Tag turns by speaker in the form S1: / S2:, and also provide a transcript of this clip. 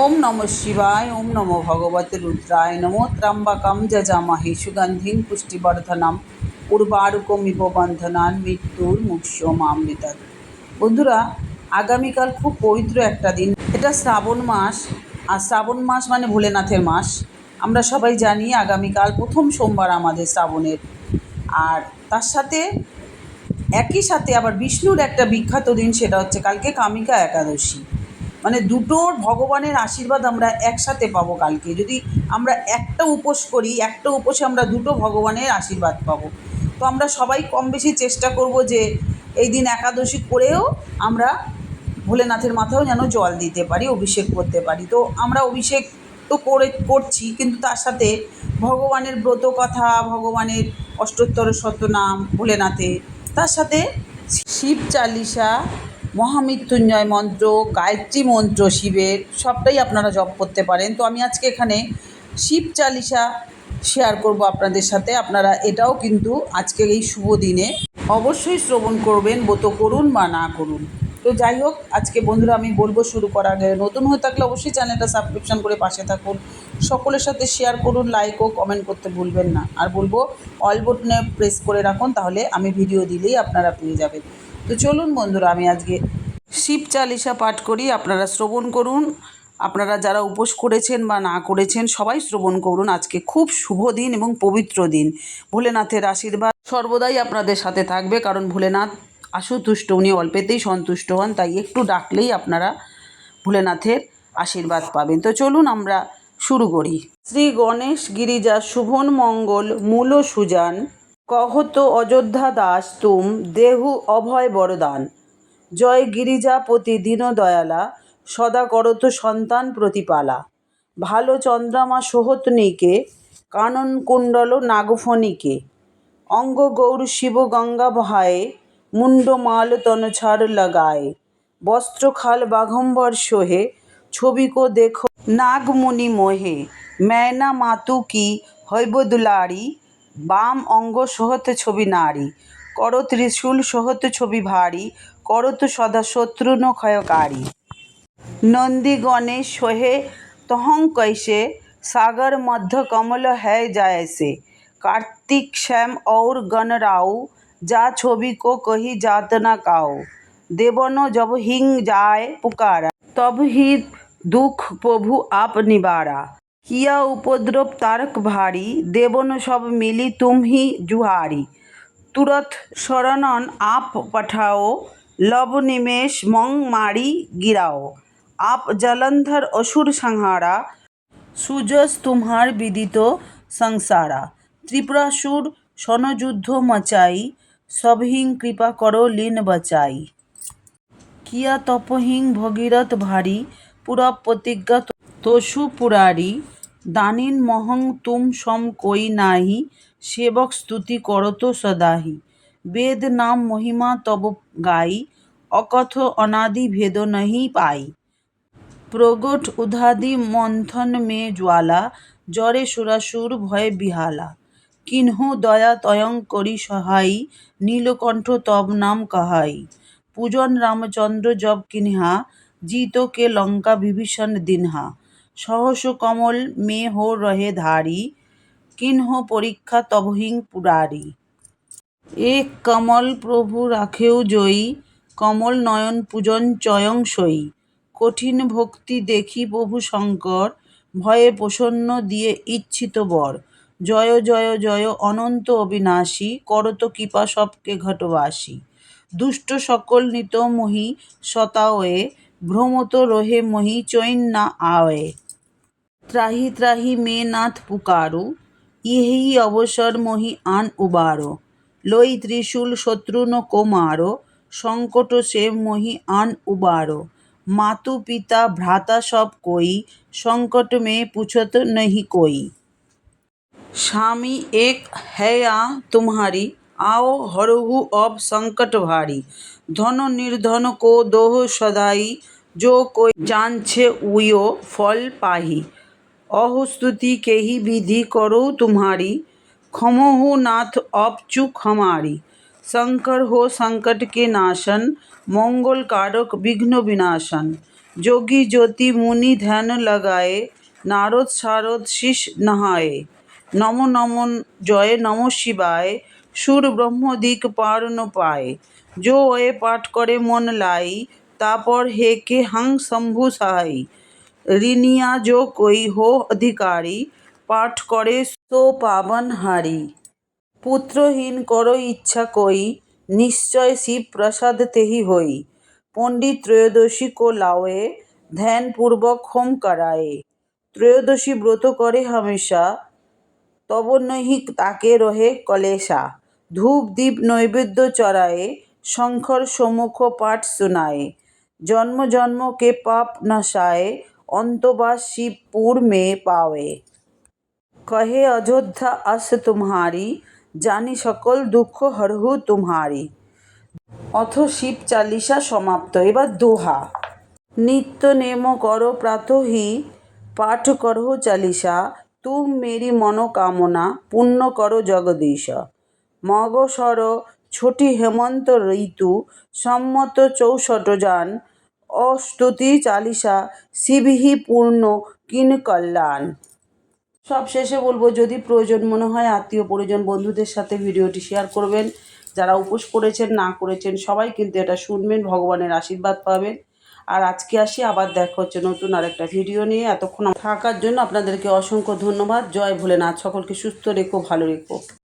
S1: ওম নম শিবায়, ওম নম ভগবতে রুদ্রায়, নমো ত্র্যম্বকম যজামহে সুগন্ধিং পুষ্টিবর্ধনম, উর্বারুকমিব বন্ধনান মৃত্যুর মুক্ষমামৃতাৎ বন্ধুরা, আগামীকাল খুব পবিত্র একটা দিন। এটা শ্রাবণ মাস, আর শ্রাবণ মাস মানে ভোলেনাথের মাস। আমরা সবাই জানি আগামীকাল প্রথম সোমবার আমাদের শ্রাবণের। আর তার সাথে একই সাথে আবার বিষ্ণুর একটা বিখ্যাত দিন, সেটা হচ্ছে কালকে কামিকা একাদশী। মানে দুটোর ভগবানের আশীর্বাদ আমরা একসাথে পাবো কালকে। যদি আমরা একটা উপোস করি, একটা উপোসে আমরা দুটো ভগবানের আশীর্বাদ পাবো। তো আমরা সবাই কম বেশি চেষ্টা করব যে এই দিন একাদশী করেও আমরা ভোলেনাথের মাথাও যেন জল দিতে পারি, অভিষেক করতে পারি। তো আমরা অভিষেক তো করে, করছি, কিন্তু তার সাথে ভগবানের ব্রত কথা ভগবানের অষ্টোত্তর শতনাম ভোলেনাথে তার সাথে শিব চালিসা মহামৃত্যুঞ্জয় মন্ত্র, গায়ত্রী মন্ত্র শিবের সবটাই আপনারা জপ করতে পারেন। তো আমি আজকে এখানে শিব চালিসা শেয়ার করব আপনাদের সাথে। আপনারা এটাও কিন্তু আজকের এই শুভ দিনে অবশ্যই শ্রবণ করবেন, ব্রত করুন বা না করুন। তো যাই হোক, আজকে বন্ধুরা আমি বলব শুরু করার আগে, নতুন হয়ে থাকলে অবশ্যই চ্যানেলটা সাবস্ক্রিপশন করে পাশে থাকুন। সকলের সাথে শেয়ার করুন লাইক ও কমেন্ট করতে ভুলবেন না। আর বলব অল বটনে প্রেস করে রাখুন, তাহলে আমি ভিডিও দিলেই আপনারা পেয়ে যাবেন। তো চলুন বন্ধুরা, আমি আজকে শিব চালিসা পাঠ করি। আপনারা শ্রবণ করুন। আপনারা যারা উপোস করেছেন বা না করেছেন, সবাই শ্রবণ করুন। আজকে খুব শুভ দিন এবং পবিত্র দিন। ভোলেনাথের আশীর্বাদ সর্বদাই আপনাদের সাথে থাকবে, কারণ ভোলেনাথ আশুতুষ্ট, উনি অল্পেতেই সন্তুষ্ট হন, তাই একটু ডাকলেই আপনারা ভোলেনাথের আশীর্বাদ পাবেন। তো চলুন আমরা শুরু করি। শ্রী গণেশ গিরিজা শুভন মঙ্গল মূল সুজান কহত অযোধ্যা দাস তুম দেহু অভয় বরদান। জয় গিরিজাপতি দীনদয়ালা, সদা করত সন্তান প্রতিপালা। ভালো চন্দ্রমা সোহতনীকে কানন কুণ্ডল নাগফণিকে। অঙ্গ গৌর শিব গঙ্গা ভায়ে মুন্ডমাল তনছাড় লাগায়। বস্ত্র খাল বাঘম্বর সোহে, ছবি কো দেখো নাগমুনি মোহে। मैना মাতু কি হৈব দুলারি? বাম অঙ্গ সোহত ছবি নারী কর ত্রিশূল সোহত ছবি ভারী, করত সদা শত্রুন ক্ষয়কারী। নন্দীগণে সহে তহং কৈশে, সাগর মধ্য কমল হ্যায় যায়সে। কার্তিক শ্যাম ঔর গণরাউ যা ছবি কো কহি যাত না কাউ। দেবন জব হিং যায় পুকারা, তব হি দুঃখ প্রভু আপ নিবারা। কিয়া উপদ্রব তারক ভারী, দেবন সব মিলি তুমহি জুহারি। তুরথ শরণন আপ পাঠাও, লব নিমেষ মং মারি গিরাও। আপ জলন্ধর অসুর সংহারা, সুজস তুমার বিদিত সংসারা। ত্রিপুরাসুর সনযুদ্ধ মচাই, সবহিং কৃপা কর লীন বচাই। কিয়া তপহিং ভগীরথ ভারী পুরব প্রতিজ্ঞা তসু পুরারি, দানিন মহং তুম সম কই নাহি, সেবক স্তুতি করত সদাহি। বেদ নাম মহিমা তব গাই, অকথ অনাদি ভেদ নহি পাই। প্রগট উধাদি মন্থন মে জ্বালা জরে সুরাসুর ভয়ে বিহালা। কিন্হ দয়া তয়ং করি সহাই নীলকণ্ঠ তব নাম কাহাই পূজন রামচন্দ্র জব কিনহা জিতকে লঙ্কা বিভীষণ দিনহা। সহস কমল মেহ রহে ধারি, কিন্হ পরীক্ষা তবহিং পুরারি। এক কমল প্রভু রাখেও জয়ী, কমল নয়ন পূজন চয়ং সই কঠিন ভক্তি দেখি প্রভু শঙ্কর, ভয়ে প্রসন্ন দিয়ে ইচ্ছিত বর। জয় জয় জয়, অনন্ত অবিনাশী করত কৃপা সবকে ঘটবাসী। দুষ্ট সকল নিত মহি শতাওয়ে ভ্রমত রহে মহি চৈন না আয়ে ত্রাহি ত্রাহি মে নাথ পুকারু, ইহি অবসর মহি আন উবারো। লই ত্রিশূল শত্রুন কোমারো, সংকট সে মহি আন উবারো। মাতু পিতা ভ্রাতা সব কই, সংকট মে পুছত নহি কই। স্বামী এক হ্যা তুমারি आओ हरहु अब संकट भारी धन निर्धन को दोह सदाई जो कोई जांछे उयो फल पाही अहुस्तुति के ही विधि करो तुम्हारी खमोहु नाथ अब चुक हमारी शंकर हो संकट के नाशन मंगल कारक विघ्न विनाशन যোগী জ্যোতি মুনি ধ্যান লাগায়ে নারদ শারদ শীষ নহায়ে নম নম জয় নম শিবায় সুর ব্রহ্মদিক পার পায়। যো এ পাঠ করে মন লাই, তাপর হে কে হাং শম্ভু সাহাই ঋণিয়া যো কই হো অধিকারী, পাঠ করে সো পাবন হারি। পুত্রহীন কর ইচ্ছা কই, নিশ্চয় শিব প্রসাদ তেহি হই। পণ্ডিত ত্রয়োদশী কো লাওয়ে ধ্যানপূর্বক হোম কারায়ে। ত্রয়োদশী ব্রত করে হামেশা, তব নহি তাকে রহে কলেশা। ধূপ দীপ নৈবেদ্য চড়ায়ে শঙ্কর সমুখ পাঠ শোনায়ে। জন্ম জন্মকে পাপ নাশায়, অন্তবাস শিবপুর মে পাওয়ে। কহে অযোধ্যা, আস তুমহারি, জানি সকল দুঃখ হরহু তুমহারি। অথ শিব চালিসা সমাপ্ত, এবার দোহা। নিত্য নেম কর প্রাতহি, পাঠ করহ চালিসা, তুম মেরি মনোকামনা পুণ্য কর জগদীশ। মগসর ছোটি হেমন্ত ঋতু সম্মত চৌষট যান। অস্তুতি চালিসা শিবহি পূর্ণ কিন কল্যাণ। সব শেষে বলব, যদি প্রয়োজন মনে হয় আত্মীয় পরিজন বন্ধুদের সাথে ভিডিওটি শেয়ার করবেন। যারা উপোস করেছেন, না করেছেন, সবাই কিন্তু এটা শুনবেন, ভগবানের আশীর্বাদ পাবেন। আর আজকে আসি, আবার দেখা হচ্ছে নতুন আরেকটা ভিডিও নিয়ে। এতক্ষণ থাকার জন্য আপনাদেরকে অসংখ্য ধন্যবাদ। জয় ভোলেনাথ। সকলকে সুস্থ রেখো, ভালো রেখো।